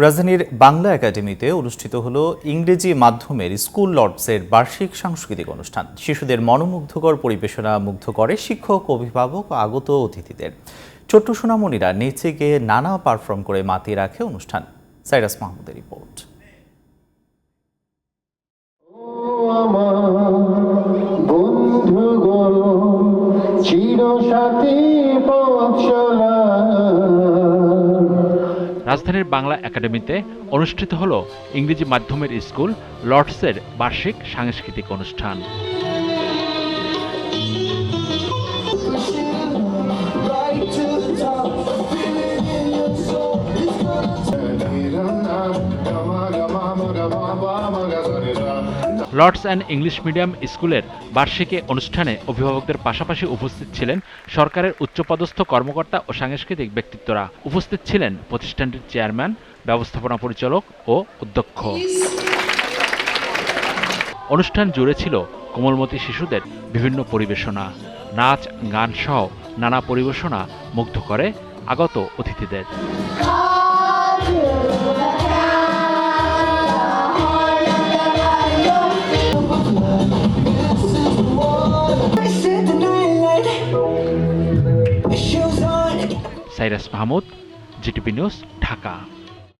রাজধানীর বাংলা একাডেমিতে অনুষ্ঠিত হলো ইংরেজি মাধ্যমের স্কুল লর্ডসের বার্ষিক সাংস্কৃতিক অনুষ্ঠান। শিশুদের মনোমুগ্ধকর পরিবেশনা মুগ্ধ করে শিক্ষক, অভিভাবক, আগত অতিথিদের। ছোট্ট সোনামণিরা নেচে গিয়ে নানা পারফর্ম করে মাতিয়ে রাখে অনুষ্ঠান। সাইরাস মাহমুদের রিপোর্ট। চির সাথী পথ রাজধানীর বাংলা একাডেমিতে অনুষ্ঠিত হলো ইংরেজি মাধ্যমের স্কুল লর্ডসের বার্ষিক সাংস্কৃতিক অনুষ্ঠান। লর্ডস অ্যান্ড ইংলিশ মিডিয়াম স্কুলের বার্ষিকী অনুষ্ঠানে অভিভাবকদের পাশাপাশি উপস্থিত ছিলেন সরকারের উচ্চপদস্থ কর্মকর্তা ও সাংস্কৃতিক ব্যক্তিত্বরা। উপস্থিত ছিলেন প্রতিষ্ঠানটির চেয়ারম্যান, ব্যবস্থাপনা পরিচালক ও অধ্যক্ষ। অনুষ্ঠান জুড়ে ছিল কোমলমতি শিশুদের বিভিন্ন পরিবেশনা। নাচ, গান সহ নানা পরিবেশনা মুগ্ধ করে আগত অতিথিদের। Cyrus Mahmud GTP news Dhaka.